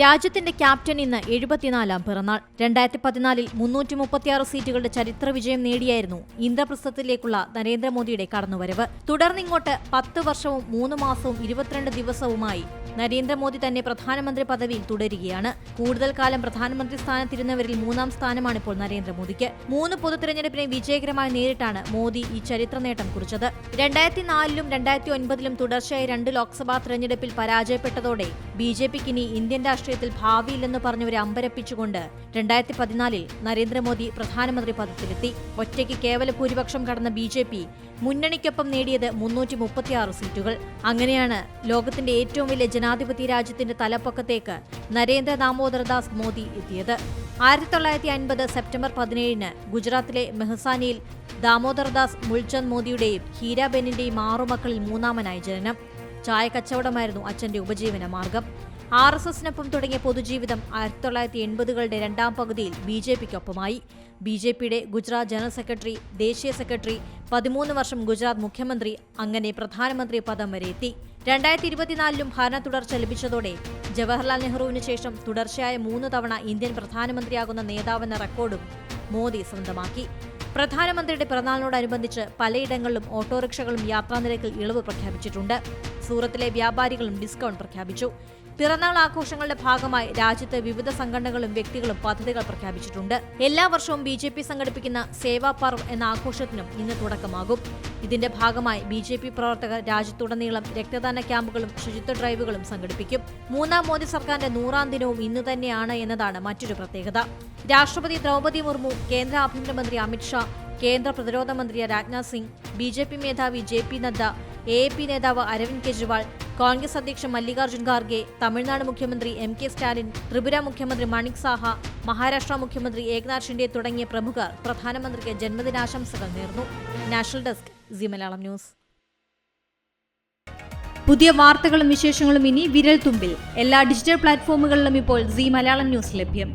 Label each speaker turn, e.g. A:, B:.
A: രാജ്യത്തിന്റെ ക്യാപ്റ്റൻ ഇന്ന് എഴുപത്തിനാലാം പിറന്നാൾ. രണ്ടായിരത്തി പതിനാലിൽ മുന്നൂറ്റി മുപ്പത്തിയാറ് സീറ്റുകളുടെ ചരിത്ര വിജയം നേടിയായിരുന്നു ഇന്ദ്രപ്രസ്ഥത്തിലേക്കുള്ള നരേന്ദ്രമോദിയുടെ കടന്നുവരവ്. തുടർന്നിങ്ങോട്ട് പത്ത് വർഷവും മൂന്ന് മാസവും ഇരുപത്തിരണ്ട് ദിവസവുമായി നരേന്ദ്രമോദി തന്നെ പ്രധാനമന്ത്രി പദവിയിൽ തുടരുകയാണ്. കൂടുതൽ കാലം പ്രധാനമന്ത്രി സ്ഥാനത്തിരുന്നവരിൽ മൂന്നാം സ്ഥാനമാണ് ഇപ്പോൾ നരേന്ദ്രമോദിക്ക്. മൂന്ന് പൊതു തെരഞ്ഞെടുപ്പിനെ വിജയകരമായി നേരിട്ടാണ് മോദി ഈ ചരിത്ര നേട്ടം കുറിച്ചത്. രണ്ടായിരത്തി നാലിലും രണ്ടായിരത്തി ഒൻപതിലും തുടർച്ചയായി രണ്ട് ലോക്സഭാ തെരഞ്ഞെടുപ്പിൽ പരാജയപ്പെട്ടതോടെ ബി ജെ പിക്ക് ഇനി ഇന്ത്യൻ രാഷ്ട്രീയത്തിൽ ഭാവിയില്ലെന്ന് പറഞ്ഞവരെ അമ്പരപ്പിച്ചുകൊണ്ട് രണ്ടായിരത്തി പതിനാലിൽ നരേന്ദ്രമോദി പ്രധാനമന്ത്രി പദത്തിലെത്തി. ഒറ്റയ്ക്ക് കേവല ഭൂരിപക്ഷം കടന്ന ബി ജെ പി മുന്നണിക്കൊപ്പം നേടിയത് മുന്നൂറ്റി മുപ്പത്തിയാറ് സീറ്റുകൾ. അങ്ങനെയാണ് ലോകത്തിന്റെ ഏറ്റവും വലിയ ജനാധിപത്യ രാജ്യത്തിന്റെ തലപ്പൊക്കത്തേക്ക് നരേന്ദ്ര ദാമോദർദാസ് മോദി എത്തിയത്. ആയിരത്തി തൊള്ളായിരത്തി അൻപത് സെപ്റ്റംബർ പതിനേഴിന് ഗുജറാത്തിലെ മെഹസാനിയിൽ ദാമോദർദാസ് മുൾചന്ദ് മോദിയുടെയും ഹീരാബെന്നിന്റെയും ആറുമക്കളിൽ മൂന്നാമനായി ജനനം. ചായ കച്ചവടമായിരുന്നു അച്ഛന്റെ ഉപജീവന മാർഗം. ആർ എസ് എസിനൊപ്പം തുടങ്ങിയ പൊതുജീവിതം ആയിരത്തി തൊള്ളായിരത്തി എൺപതുകളുടെ രണ്ടാം പകുതിയിൽ ബി ജെ പിക്കൊപ്പമായി. ബി ജെ പിയുടെ ഗുജറാത്ത് ജനറൽ സെക്രട്ടറി ദേശീയ സെക്രട്ടറി പതിമൂന്ന് വർഷം ഗുജറാത്ത് മുഖ്യമന്ത്രി അങ്ങനെ പ്രധാനമന്ത്രി പദം വരെ എത്തി. രണ്ടായിരത്തി ഇരുപത്തിനാലിലും ഭരണ തുടർച്ച ലഭിച്ചതോടെ ജവഹർലാൽ നെഹ്റുവിന് ശേഷം തുടർച്ചയായ മൂന്ന് തവണ ഇന്ത്യൻ പ്രധാനമന്ത്രിയാകുന്ന നേതാവെന്ന റെക്കോർഡും മോദി സ്വന്തമാക്കി. പ്രധാനമന്ത്രിയുടെ പിറന്നാളിനോടനുബന്ധിച്ച് പലയിടങ്ങളിലും ഓട്ടോറിക്ഷകളും യാത്രാനിരക്കിൽ ഇളവ് പ്രഖ്യാപിച്ചിട്ടുണ്ട്. സൂറത്തിലെ വ്യാപാരികളും ഡിസ്കൗണ്ട് പ്രഖ്യാപിച്ചു. പിറന്നാൾ ആഘോഷങ്ങളുടെ ഭാഗമായി രാജ്യത്ത് വിവിധ സംഘടനകളും വ്യക്തികളും പദ്ധതികൾ പ്രഖ്യാപിച്ചിട്ടുണ്ട്. എല്ലാ വർഷവും ബി ജെ പി സംഘടിപ്പിക്കുന്ന സേവാ പർവ് എന്ന ആഘോഷത്തിനും ഇന്ന് തുടക്കമാകും. ഇതിന്റെ ഭാഗമായി ബി ജെ പി പ്രവർത്തകർ രാജ്യത്തുടനീളം രക്തദാന ക്യാമ്പുകളും ശുചിത്വ ഡ്രൈവുകളും സംഘടിപ്പിക്കും. മൂന്നാം മോദി സർക്കാരിന്റെ നൂറാം ദിനവും ഇന്ന് തന്നെയാണ് എന്നതാണ് മറ്റൊരു പ്രത്യേകത. രാഷ്ട്രപതി ദ്രൗപദി മുർമു കേന്ദ്ര ആഭ്യന്തരമന്ത്രി അമിത്ഷാ കേന്ദ്ര പ്രതിരോധ മന്ത്രി Rajnath Singh B J P മേധാവി J P Nadda A P നേതാവ് അരവിന്ദ് കെജ്രിവാൾ കോൺഗ്രസ് അധ്യക്ഷൻ മല്ലികാർജുൻ ഖാർഗെ തമിഴ്നാട് മുഖ്യമന്ത്രി എം കെ സ്റ്റാലിൻ ത്രിപുര മുഖ്യമന്ത്രി മണിക് സാഹ മഹാരാഷ്ട്ര മുഖ്യമന്ത്രി ഏക്നാഥ് ഷിൻഡെ തുടങ്ങിയ പ്രമുഖർ പ്രധാനമന്ത്രിക്ക് ജന്മദിനാശംസകൾ നേർന്നു. National desk Zee Malayalam news. പുതിയ വാർത്തകളും വിശേഷങ്ങളും ഇനി വിരൽ തുമ്പിൽ. എല്ലാ ഡിജിറ്റൽ പ്ലാറ്റ്ഫോമുകളിലും ഇപ്പോൾ സി മലയാളം ന്യൂസ് ലഭ്യം.